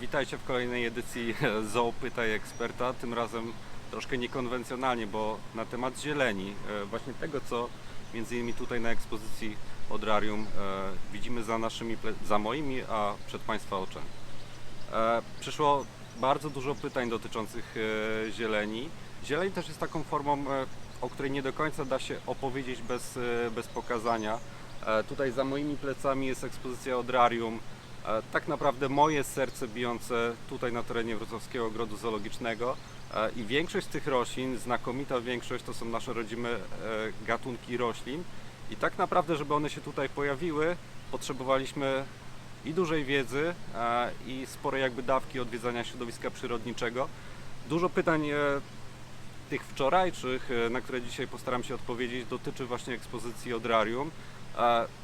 Witajcie w kolejnej edycji Zoo Pytaj Eksperta. Tym razem troszkę niekonwencjonalnie, bo na temat zieleni, e, właśnie tego, co między innymi tutaj na ekspozycji Odrarium e, widzimy za naszymi, za moimi, a przed Państwa oczami. E, Przyszło bardzo dużo pytań dotyczących zieleni. Zieleń też jest taką formą, o której nie do końca da się opowiedzieć bez, bez pokazania. Tutaj za moimi plecami jest ekspozycja Odrarium. E, Tak naprawdę moje serce bijące tutaj na terenie Wrocławskiego Ogrodu Zoologicznego E, i większość z tych roślin, znakomita większość to są nasze rodzime e, gatunki roślin i tak naprawdę, żeby one się tutaj pojawiły, potrzebowaliśmy i dużej wiedzy i spore jakby dawki odwiedzania środowiska przyrodniczego. Dużo pytań tych wczorajszych, na które dzisiaj postaram się odpowiedzieć, dotyczy właśnie ekspozycji Odrarium.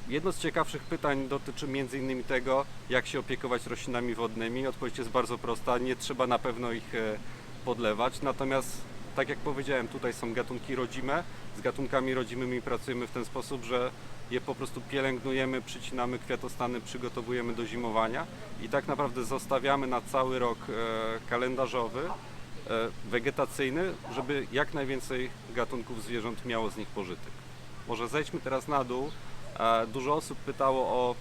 Jedno z ciekawszych pytań dotyczy m.in. tego, jak się opiekować roślinami wodnymi. Odpowiedź jest bardzo prosta, nie trzeba na pewno ich e, podlewać, natomiast tak jak powiedziałem, tutaj są gatunki rodzime. Z gatunkami rodzimymi pracujemy w ten sposób, że je po prostu pielęgnujemy, przycinamy kwiatostany, przygotowujemy do zimowania i tak naprawdę zostawiamy na cały rok e, kalendarzowy, e, wegetacyjny, żeby jak najwięcej gatunków zwierząt miało z nich pożytek. Może zejdźmy teraz na dół. Dużo osób pytało o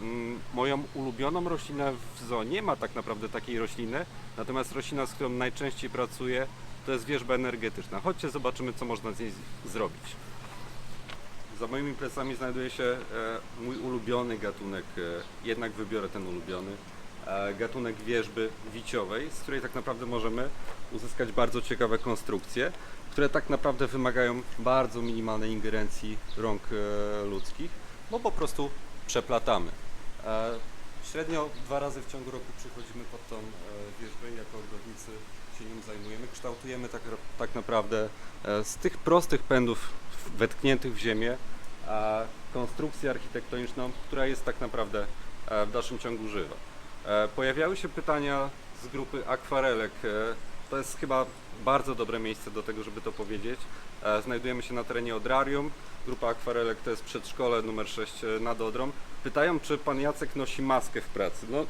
mm, moją ulubioną roślinę w zoo. Nie ma tak naprawdę takiej rośliny, natomiast roślina, z którą najczęściej pracuję, to jest wierzba energetyczna. Chodźcie, zobaczymy, co można z niej zrobić. Za moimi plecami znajduje się e, mój ulubiony gatunek, e, jednak wybiorę ten ulubiony, e, gatunek wierzby wiciowej, z której tak naprawdę możemy uzyskać bardzo ciekawe konstrukcje, które tak naprawdę wymagają bardzo minimalnej ingerencji rąk e, ludzkich, bo po prostu przeplatamy. E, Średnio dwa razy w ciągu roku przychodzimy pod tą e, wierzbę i jako ogrodnicy się nią zajmujemy. Kształtujemy tak, tak naprawdę z tych prostych pędów wetkniętych w ziemię konstrukcję architektoniczną, która jest tak naprawdę w dalszym ciągu żywa. Pojawiały się pytania z grupy akwarelek. E, To jest chyba bardzo dobre miejsce do tego, żeby to powiedzieć. E, Znajdujemy się na terenie Odrarium. Grupa akwarelek to jest przedszkole numer 6 nad Odrą. Pytają, czy pan Jacek nosi maskę w pracy. No,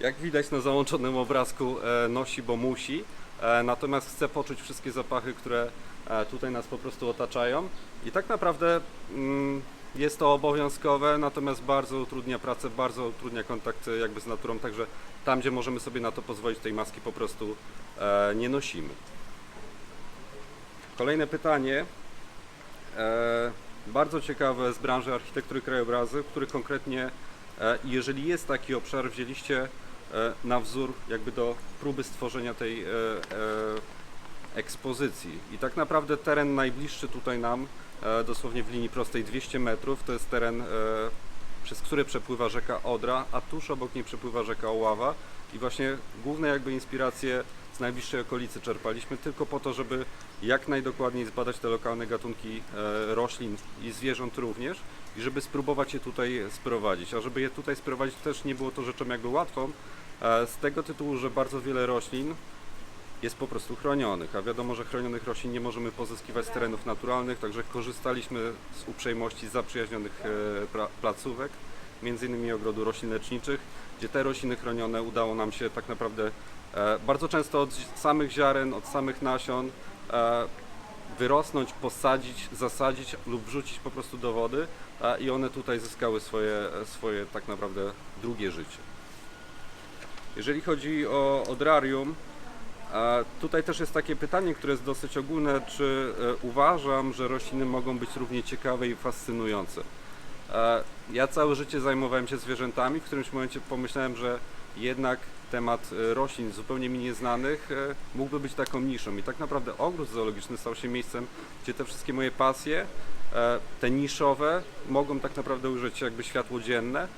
jak widać na załączonym obrazku, e, nosi, bo musi. E, Natomiast chce poczuć wszystkie zapachy, które e, tutaj nas po prostu otaczają. I tak naprawdę mm, jest to obowiązkowe, natomiast bardzo utrudnia pracę, bardzo utrudnia kontakt jakby z naturą, także tam, gdzie możemy sobie na to pozwolić, tej maski po prostu e, nie nosimy. Kolejne pytanie. E, bardzo ciekawe z branży architektury krajobrazu, który konkretnie, e, jeżeli jest taki obszar, wzięliście e, na wzór jakby do próby stworzenia tej e, e, ekspozycji. I tak naprawdę teren najbliższy tutaj nam, dosłownie w linii prostej 200 metrów, to jest teren, e, przez który przepływa rzeka Odra, a tuż obok niej przepływa rzeka Oława. I właśnie główne jakby inspiracje z najbliższej okolicy czerpaliśmy tylko po to, żeby jak najdokładniej zbadać te lokalne gatunki e, roślin i zwierząt również i żeby spróbować je tutaj sprowadzić. A żeby je tutaj sprowadzić też nie było to rzeczą jakby łatwą, e, z tego tytułu, że bardzo wiele roślin jest po prostu chronionych, a wiadomo, że chronionych roślin nie możemy pozyskiwać z terenów naturalnych, także korzystaliśmy z uprzejmości zaprzyjaźnionych e, placówek, między innymi ogrodu roślin leczniczych, gdzie te rośliny chronione udało nam się tak naprawdę e, bardzo często od samych ziaren, od samych nasion e, wyrosnąć, posadzić, zasadzić lub wrzucić po prostu do wody i one tutaj zyskały swoje, swoje tak naprawdę drugie życie. Jeżeli chodzi o odrarium, tutaj też jest takie pytanie, które jest dosyć ogólne, czy e, uważam, że rośliny mogą być równie ciekawe i fascynujące. E, Ja całe życie zajmowałem się zwierzętami, w którymś momencie pomyślałem, że jednak temat e, roślin zupełnie mi nieznanych mógłby być taką niszą. I tak naprawdę ogród zoologiczny stał się miejscem, gdzie te wszystkie moje pasje, te niszowe, mogą tak naprawdę ujrzeć jakby światło dzienne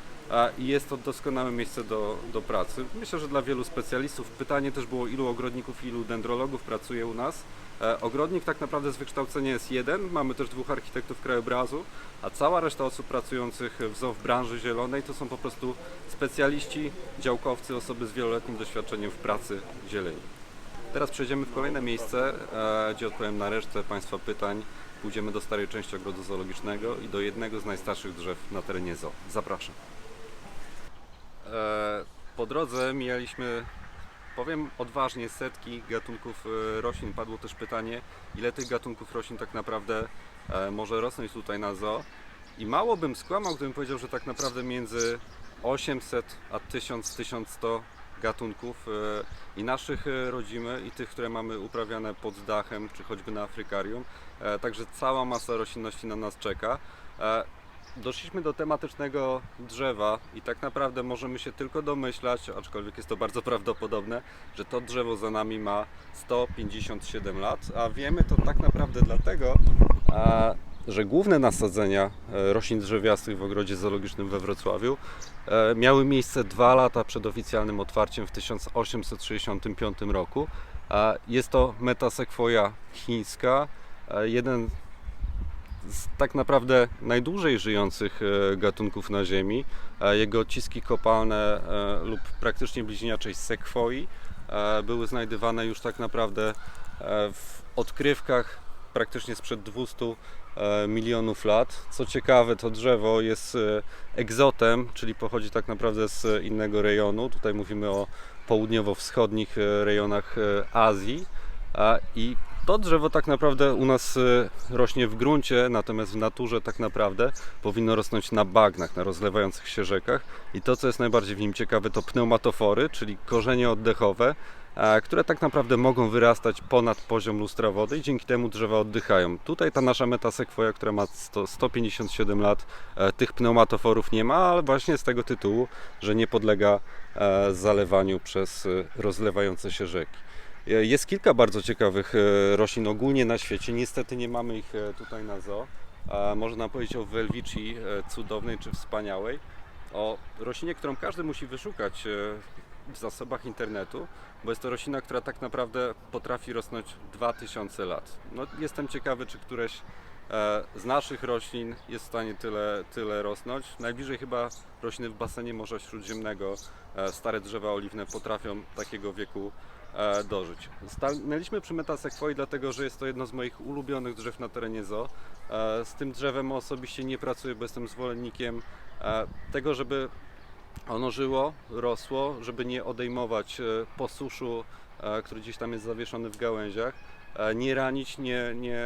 i jest to doskonałe miejsce do, do pracy. Myślę, że dla wielu specjalistów. Pytanie też było, ilu ogrodników, ilu dendrologów pracuje u nas. E, Ogrodnik tak naprawdę z wykształcenia jest jeden, mamy też dwóch architektów krajobrazu, a cała reszta osób pracujących w zoo w branży zielonej to są po prostu specjaliści, działkowcy, osoby z wieloletnim doświadczeniem w pracy zieleni. Teraz przejdziemy w kolejne miejsce, e, gdzie odpowiem na resztę Państwa pytań. Pójdziemy do starej części ogrodu zoologicznego i do jednego z najstarszych drzew na terenie zoo. Zapraszam. E, Po drodze mijaliśmy, powiem odważnie, setki gatunków e, roślin. Padło też pytanie, ile tych gatunków roślin tak naprawdę e, może rosnąć tutaj na zoo. I mało bym skłamał, gdybym powiedział, że tak naprawdę między 800 a 1000-1100 gatunków i naszych rodzimy, i tych, które mamy uprawiane pod dachem, czy choćby na Afrykarium. Także cała masa roślinności na nas czeka. Doszliśmy do tematycznego drzewa i tak naprawdę możemy się tylko domyślać, aczkolwiek jest to bardzo prawdopodobne, że to drzewo za nami ma 157 lat, a wiemy to tak naprawdę dlatego, że główne nasadzenia e, roślin drzewiastych w ogrodzie zoologicznym we Wrocławiu e, miały miejsce dwa lata przed oficjalnym otwarciem w 1865 roku. Jest to metasekwoja chińska, e, jeden z tak naprawdę najdłużej żyjących e, gatunków na Ziemi. Jego odciski kopalne e, lub praktycznie bliźniaczej sekwoi e, były znajdywane już tak naprawdę w odkrywkach praktycznie sprzed 200 e, milionów lat. Co ciekawe, to drzewo jest egzotem, czyli pochodzi tak naprawdę z innego rejonu. Tutaj mówimy o południowo-wschodnich rejonach Azji. I to drzewo tak naprawdę u nas e, rośnie w gruncie, natomiast w naturze tak naprawdę powinno rosnąć na bagnach, na rozlewających się rzekach. I to, co jest najbardziej w nim ciekawe, to pneumatofory, czyli korzenie oddechowe, które tak naprawdę mogą wyrastać ponad poziom lustra wody i dzięki temu drzewa oddychają. Tutaj ta nasza metasekwoja, która ma 100, 157 lat, e, tych pneumatoforów nie ma, ale właśnie z tego tytułu, że nie podlega e, zalewaniu przez e, rozlewające się rzeki. Jest kilka bardzo ciekawych e, roślin ogólnie na świecie. Niestety nie mamy ich e, tutaj na zoo. Można powiedzieć o welwicii e, cudownej czy wspaniałej. O roślinie, którą każdy musi wyszukać w zasobach internetu, bo jest to roślina, która tak naprawdę potrafi rosnąć 2000 lat. No, jestem ciekawy, czy któreś z naszych roślin jest w stanie tyle, tyle rosnąć. Najbliżej chyba rośliny w basenie Morza Śródziemnego, stare drzewa oliwne potrafią takiego wieku e, dożyć. Stanęliśmy przy metasekwoi, dlatego że jest to jedno z moich ulubionych drzew na terenie zoo. E, Z tym drzewem osobiście nie pracuję, bo jestem zwolennikiem e, tego, żeby ono żyło, rosło, żeby nie odejmować e, posuszu, e, który gdzieś tam jest zawieszony w gałęziach, e, nie ranić, nie, nie,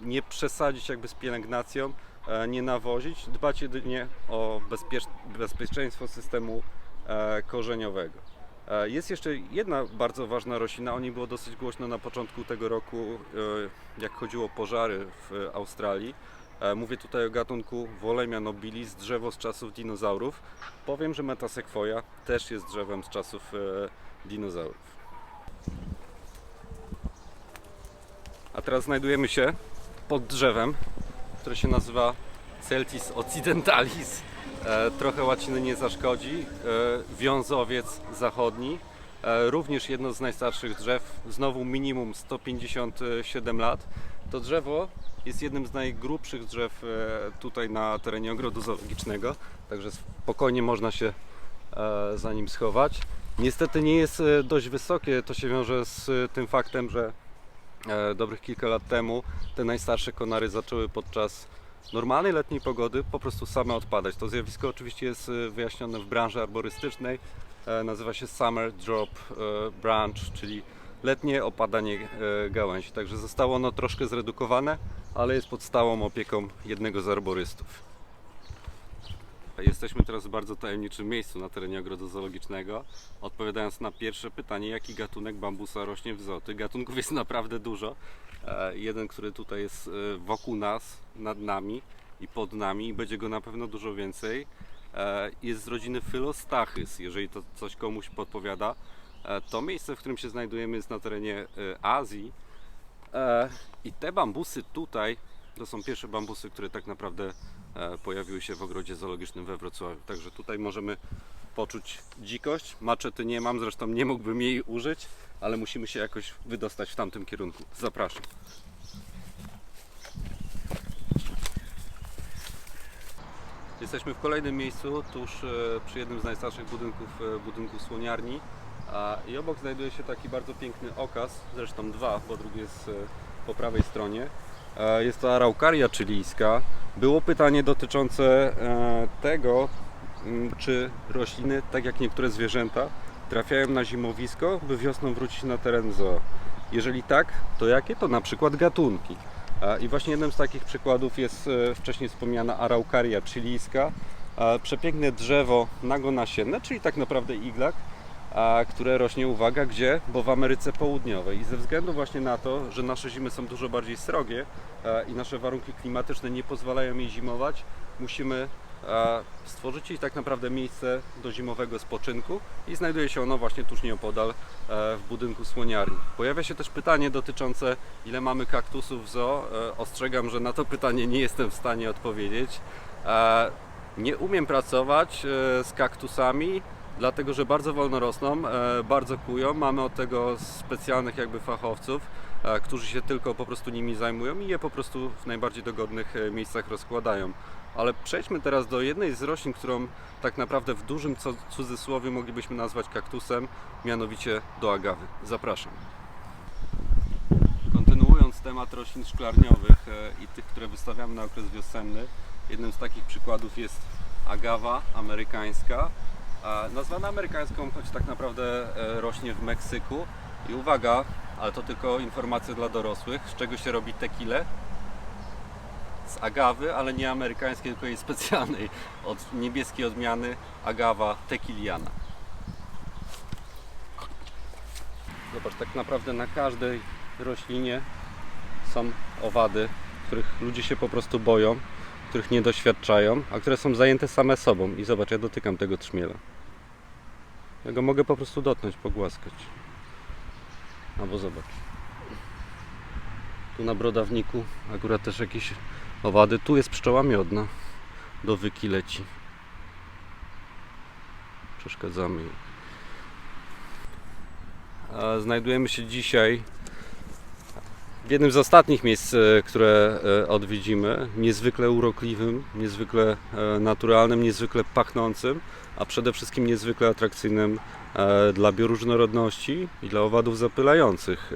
nie przesadzić jakby z pielęgnacją, e, nie nawozić, dbać jedynie o bezpiecz- bezpieczeństwo systemu e, korzeniowego. E, Jest jeszcze jedna bardzo ważna roślina, o niej było dosyć głośno na początku tego roku, e, jak chodziło o pożary w Australii. E, Mówię tutaj o gatunku Wolemia nobilis, drzewo z czasów dinozaurów. Powiem, że metasekwoja też jest drzewem z czasów dinozaurów. A teraz znajdujemy się pod drzewem, które się nazywa Celtis occidentalis. E, trochę łaciny nie zaszkodzi. E, wiązowiec zachodni. E, również jedno z najstarszych drzew, znowu minimum 157 lat. To drzewo jest jednym z najgrubszych drzew tutaj na terenie ogrodu zoologicznego, także spokojnie można się za nim schować. Niestety nie jest dość wysokie, to się wiąże z tym faktem, że dobrych kilka lat temu te najstarsze konary zaczęły podczas normalnej letniej pogody po prostu same odpadać. To zjawisko oczywiście jest e, wyjaśnione w branży arborystycznej. E, Nazywa się Summer Drop e, Branch, czyli letnie opadanie gałęzi. Także zostało ono troszkę zredukowane, ale jest pod stałą opieką jednego z arborystów. Jesteśmy teraz w bardzo tajemniczym miejscu na terenie ogrodu zoologicznego. Odpowiadając na pierwsze pytanie, jaki gatunek bambusa rośnie w zoo. Tych gatunków jest naprawdę dużo. E, Jeden, który tutaj jest e, wokół nas, nad nami i pod nami, będzie go na pewno dużo więcej, e, jest z rodziny Philostachys, jeżeli to coś komuś podpowiada. To miejsce, w którym się znajdujemy, jest na terenie Azji. I te bambusy tutaj to są pierwsze bambusy, które tak naprawdę pojawiły się w ogrodzie zoologicznym we Wrocławiu. Także tutaj możemy poczuć dzikość. Maczety nie mam, zresztą nie mógłbym jej użyć, ale musimy się jakoś wydostać w tamtym kierunku. Zapraszam. Jesteśmy w kolejnym miejscu, tuż e, przy jednym z najstarszych budynków, e, budynku słoniarni. I obok znajduje się taki bardzo piękny okaz, zresztą dwa, bo drugi jest e, po prawej stronie. Jest to araukaria chilijska. Było pytanie dotyczące tego, czy rośliny, tak jak niektóre zwierzęta, trafiają na zimowisko, by wiosną wrócić na teren zoo? Jeżeli tak, to jakie? To na przykład gatunki. I właśnie jednym z takich przykładów jest e, wcześniej wspomniana Araucaria chilijska, przepiękne drzewo nagonasienne, czyli tak naprawdę iglak, które rośnie, uwaga, gdzie? Bo w Ameryce Południowej. I ze względu właśnie na to, że nasze zimy są dużo bardziej srogie i nasze warunki klimatyczne nie pozwalają jej zimować, musimy e, stworzyć jej tak naprawdę miejsce do zimowego spoczynku i znajduje się ono właśnie tuż nieopodal e, w budynku słoniarni. Pojawia się też pytanie dotyczące ile mamy kaktusów w zoo. E, Ostrzegam, że na to pytanie nie jestem w stanie odpowiedzieć. E, Nie umiem pracować z kaktusami, dlatego że bardzo wolno rosną, bardzo kują. Mamy od tego specjalnych jakby fachowców, którzy się tylko po prostu nimi zajmują i je po prostu w najbardziej dogodnych miejscach rozkładają. Ale przejdźmy teraz do jednej z roślin, którą tak naprawdę w dużym cudzysłowie moglibyśmy nazwać kaktusem, mianowicie do agawy. Zapraszam. Kontynuując temat roślin szklarniowych e, i tych, które wystawiamy na okres wiosenny, jednym z takich przykładów jest agawa amerykańska. Nazwana amerykańską, choć tak naprawdę e, rośnie w Meksyku. I uwaga, ale to tylko informacja dla dorosłych, z czego się robi tequilę? Z agawy, ale nie amerykańskiej, tylko jej specjalnej, od niebieskiej odmiany agawa tequiliana. Zobacz, tak naprawdę na każdej roślinie są owady, których ludzie się po prostu boją, których nie doświadczają, a które są zajęte same sobą. I zobacz, ja dotykam tego trzmiela. Ja go mogę po prostu dotknąć, pogłaskać. Albo zobacz. Tu na brodawniku akurat też jakieś owady. Tu jest pszczoła miodna. Do wyki leci. Przeszkadzamy jej. Znajdujemy się dzisiaj w jednym z ostatnich miejsc, e, które e, odwiedzimy. Niezwykle urokliwym, niezwykle e, naturalnym, niezwykle pachnącym, a przede wszystkim niezwykle atrakcyjnym dla bioróżnorodności i dla owadów zapylających.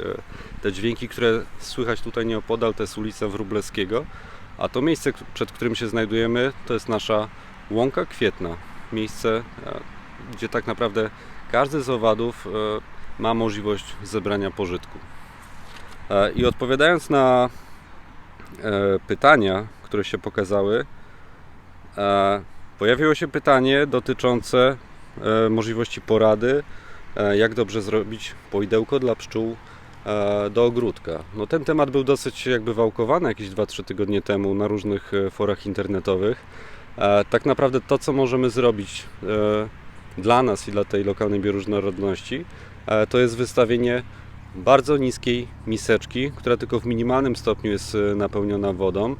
Te dźwięki, które słychać tutaj nieopodal, to jest ulica Wróblewskiego, a to miejsce, przed którym się znajdujemy, to jest nasza Łąka Kwietna. Miejsce, e, gdzie tak naprawdę każdy z owadów e, ma możliwość zebrania pożytku. E, I odpowiadając na pytania, które się pokazały, pojawiło się pytanie dotyczące możliwości porady, jak dobrze zrobić poidełko dla pszczół do ogródka. No, ten temat był dosyć jakby wałkowany jakieś 2-3 tygodnie temu na różnych e, forach internetowych. E, Tak naprawdę to, co możemy zrobić e, dla nas i dla tej lokalnej bioróżnorodności, e, to jest wystawienie bardzo niskiej miseczki, która tylko w minimalnym stopniu jest e, napełniona wodą.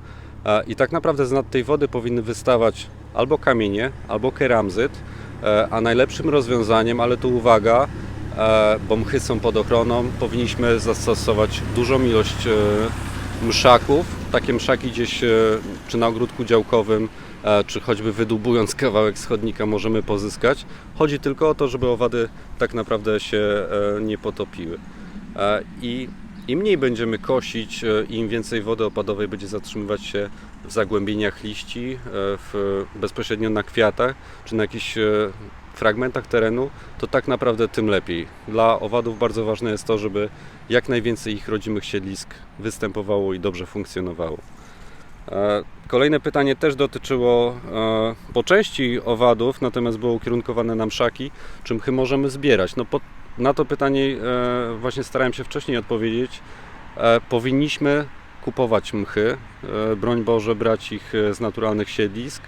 E, I tak naprawdę z nad tej wody powinny wystawać albo kamienie, albo keramzyt. E, A najlepszym rozwiązaniem, ale tu uwaga, e, bo mchy są pod ochroną, powinniśmy zastosować dużą ilość e, mszaków. Takie mszaki gdzieś e, czy na ogródku działkowym, e, czy choćby wydubując kawałek schodnika możemy pozyskać. Chodzi tylko o to, żeby owady tak naprawdę się e, nie potopiły. E, I im mniej będziemy kosić, e, im więcej wody opadowej będzie zatrzymywać się w zagłębieniach liści, e, w, bezpośrednio na kwiatach, czy na jakichś e, fragmentach terenu, to tak naprawdę tym lepiej. Dla owadów bardzo ważne jest to, żeby jak najwięcej ich rodzimych siedlisk występowało i dobrze funkcjonowało. E, Kolejne pytanie też dotyczyło e, po części owadów, natomiast było ukierunkowane na mszaki. Czy mchy możemy zbierać? No na to pytanie e, właśnie starałem się wcześniej odpowiedzieć. Powinniśmy kupować mchy, broń Boże brać ich z naturalnych siedlisk,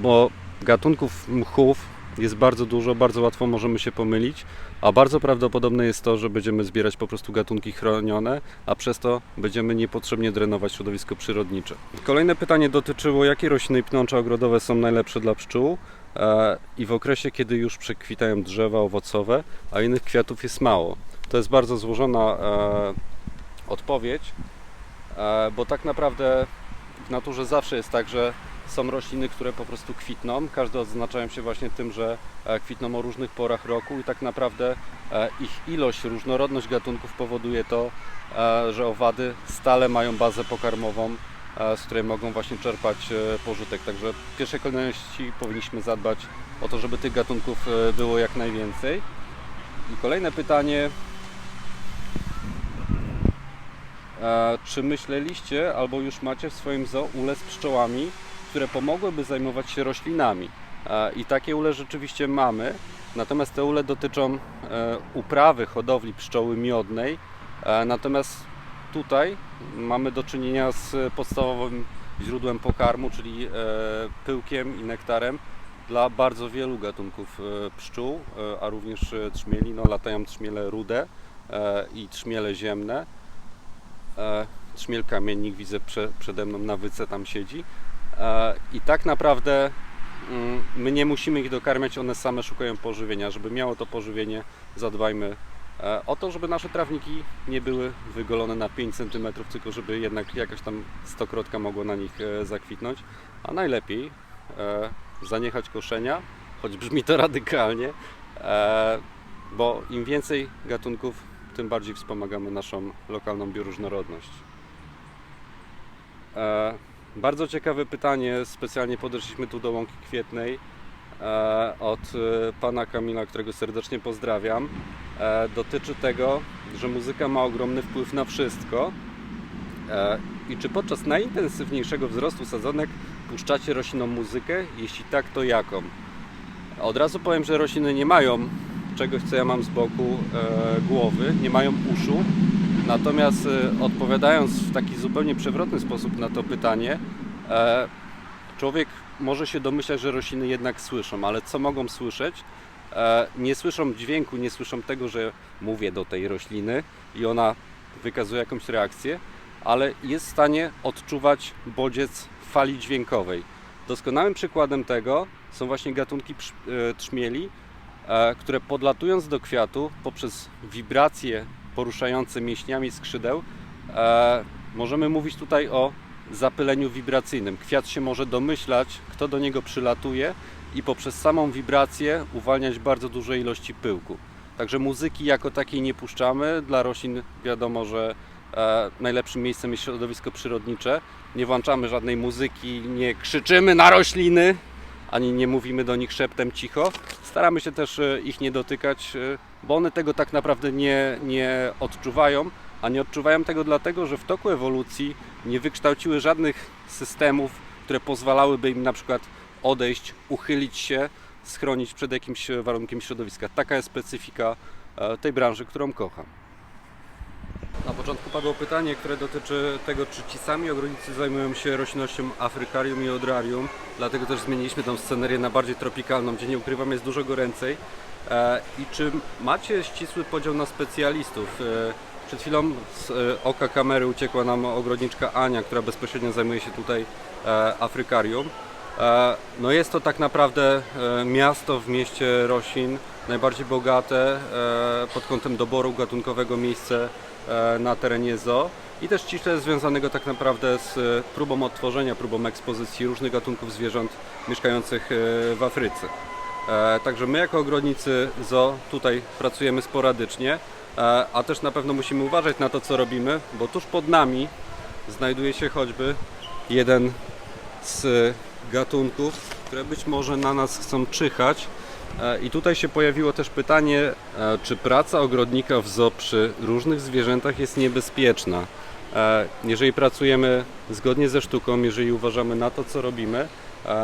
bo gatunków mchów jest bardzo dużo, bardzo łatwo możemy się pomylić, a bardzo prawdopodobne jest to, że będziemy zbierać po prostu gatunki chronione, a przez to będziemy niepotrzebnie drenować środowisko przyrodnicze. Kolejne pytanie dotyczyło, jakie rośliny i pnącza ogrodowe są najlepsze dla pszczół e, i w okresie, kiedy już przekwitają drzewa owocowe, a innych kwiatów jest mało. To jest bardzo złożona e, odpowiedź, e, bo tak naprawdę w naturze zawsze jest tak, że są rośliny, które po prostu kwitną. Każde odznaczają się właśnie tym, że e, kwitną o różnych porach roku i tak naprawdę e, ich ilość, różnorodność gatunków powoduje to, e, że owady stale mają bazę pokarmową z której mogą właśnie czerpać pożytek. Także w pierwszej kolejności powinniśmy zadbać o to, żeby tych gatunków było jak najwięcej. I kolejne pytanie. Czy myśleliście albo już macie w swoim zoo ule z pszczołami, które pomogłyby zajmować się roślinami? E, I takie ule rzeczywiście mamy, natomiast te ule dotyczą e, uprawy hodowli pszczoły miodnej. E, Natomiast tutaj mamy do czynienia z podstawowym źródłem pokarmu, czyli pyłkiem i nektarem dla bardzo wielu gatunków pszczół, a również trzmieli. No, latają trzmiele rude i trzmiele ziemne. Trzmiel kamiennik widzę prze, przede mną na wyce tam siedzi. E, I tak naprawdę mm, my nie musimy ich dokarmiać, one same szukają pożywienia. Żeby miało to pożywienie, zadbajmy e, o to, żeby nasze trawniki nie były wygolone na 5 cm, tylko żeby jednak jakaś tam stokrotka mogła na nich e, zakwitnąć. A najlepiej zaniechać koszenia, choć brzmi to radykalnie, bo im więcej gatunków, tym bardziej wspomagamy naszą lokalną bioróżnorodność. Bardzo ciekawe pytanie, specjalnie podeszliśmy tu do Łąki Kwietnej e, od e, pana Kamila, którego serdecznie pozdrawiam. E, dotyczy tego, że muzyka ma ogromny wpływ na wszystko. I czy podczas najintensywniejszego wzrostu sadzonek puszczacie roślinom muzykę? Jeśli tak, to jaką? Od razu powiem, że rośliny nie mają czegoś, co ja mam z boku głowy, nie mają uszu. Natomiast e, odpowiadając w taki zupełnie przewrotny sposób na to pytanie, e, człowiek może się domyślać, że rośliny jednak słyszą, ale co mogą słyszeć? E, nie słyszą dźwięku, nie słyszą tego, że mówię do tej rośliny i ona wykazuje jakąś reakcję, ale jest w stanie odczuwać bodziec fali dźwiękowej. Doskonałym przykładem tego są właśnie gatunki e, trzmieli, które podlatując do kwiatu poprzez wibracje poruszające mięśniami skrzydeł, e, możemy mówić tutaj o zapyleniu wibracyjnym. Kwiat się może domyślać, kto do niego przylatuje i poprzez samą wibrację uwalniać bardzo duże ilości pyłku. Także muzyki jako takiej nie puszczamy. Dla roślin wiadomo, że e, najlepszym miejscem jest środowisko przyrodnicze. Nie włączamy żadnej muzyki, nie krzyczymy na rośliny, ani nie mówimy do nich szeptem cicho. Staramy się też e, ich nie dotykać, e, bo one tego tak naprawdę nie, nie odczuwają, a nie odczuwają tego dlatego, że w toku ewolucji nie wykształciły żadnych systemów, które pozwalałyby im na przykład odejść, uchylić się, schronić przed jakimś warunkiem środowiska. Taka jest specyfika e, tej branży, którą kocham. Na początku padło pytanie, które dotyczy tego, czy ci sami ogrodnicy zajmują się roślinnością afrykarium i odrarium. Dlatego też zmieniliśmy tą scenerię na bardziej tropikalną, gdzie nie ukrywam jest dużo goręcej. E, I czy macie ścisły podział na specjalistów? E, Przed chwilą z e, oka kamery uciekła nam ogrodniczka Ania, która bezpośrednio zajmuje się tutaj afrykarium. No jest to tak naprawdę miasto w mieście roślin, najbardziej bogate pod kątem doboru gatunkowego miejsce na terenie zoo i też ściśle związanego tak naprawdę z próbą odtworzenia, próbą ekspozycji różnych gatunków zwierząt mieszkających w Afryce. E, Także my jako ogrodnicy zoo tutaj pracujemy sporadycznie, e, a też na pewno musimy uważać na to, co robimy, bo tuż pod nami znajduje się choćby jeden z gatunków, które być może na nas chcą czyhać. E, I tutaj się pojawiło też pytanie, czy praca ogrodnika w zoo przy różnych zwierzętach jest niebezpieczna. Jeżeli pracujemy zgodnie ze sztuką, jeżeli uważamy na to, co robimy,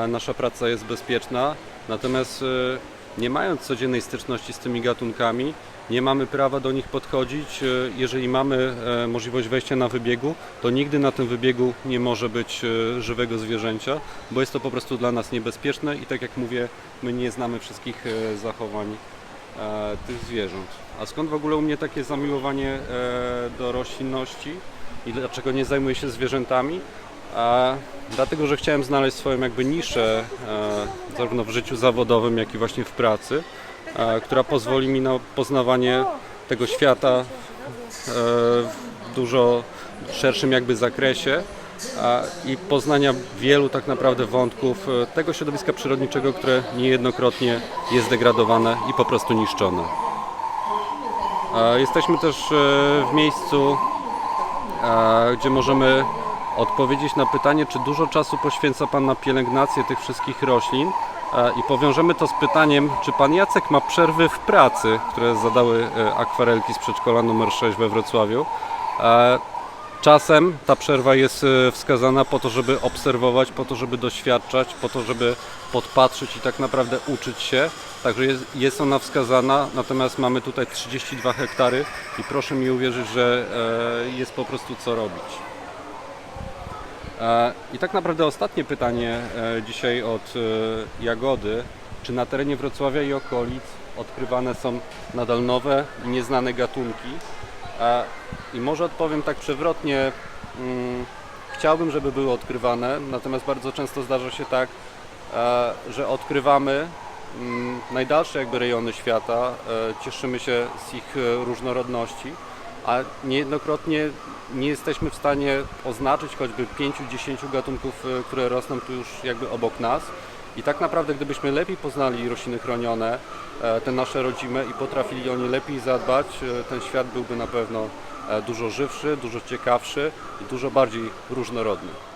nasza praca jest bezpieczna. Natomiast e, nie mając codziennej styczności z tymi gatunkami, nie mamy prawa do nich podchodzić. E, Jeżeli mamy e, możliwość wejścia na wybiegu, to nigdy na tym wybiegu nie może być żywego zwierzęcia, bo jest to po prostu dla nas niebezpieczne i tak jak mówię, my nie znamy wszystkich zachowań tych zwierząt. A skąd w ogóle u mnie takie zamiłowanie do roślinności i dlaczego nie zajmuję się zwierzętami? A dlatego, że chciałem znaleźć swoją jakby niszę, e, zarówno w życiu zawodowym, jak i właśnie w pracy, e, która pozwoli mi na poznawanie tego świata e, w dużo szerszym jakby zakresie i poznania wielu tak naprawdę wątków tego środowiska przyrodniczego, które niejednokrotnie jest degradowane i po prostu niszczone. Jesteśmy też w miejscu, gdzie możemy odpowiedzieć na pytanie, czy dużo czasu poświęca Pan na pielęgnację tych wszystkich roślin. E, I powiążemy to z pytaniem, czy Pan Jacek ma przerwy w pracy, które zadały e, akwarelki z przedszkola numer 6 we Wrocławiu. E, Czasem ta przerwa jest wskazana po to, żeby obserwować, po to, żeby doświadczać, po to, żeby podpatrzeć i tak naprawdę uczyć się. Także jest, jest ona wskazana, natomiast mamy tutaj 32 hektary i proszę mi uwierzyć, że jest po prostu co robić. E, I tak naprawdę ostatnie pytanie e, dzisiaj od e, Jagody. Czy na terenie Wrocławia i okolic odkrywane są nadal nowe nieznane gatunki? I może odpowiem tak przewrotnie. mm, Chciałbym, żeby były odkrywane, natomiast bardzo często zdarza się tak, że odkrywamy mm, najdalsze jakby rejony świata, cieszymy się z ich różnorodności, a niejednokrotnie nie jesteśmy w stanie oznaczyć choćby 5-10 gatunków, e, które rosną tu już jakby obok nas. I tak naprawdę, gdybyśmy lepiej poznali rośliny chronione, e, te nasze rodzime i potrafili o nie lepiej zadbać, e, ten świat byłby na pewno dużo żywszy, dużo ciekawszy i dużo bardziej różnorodny.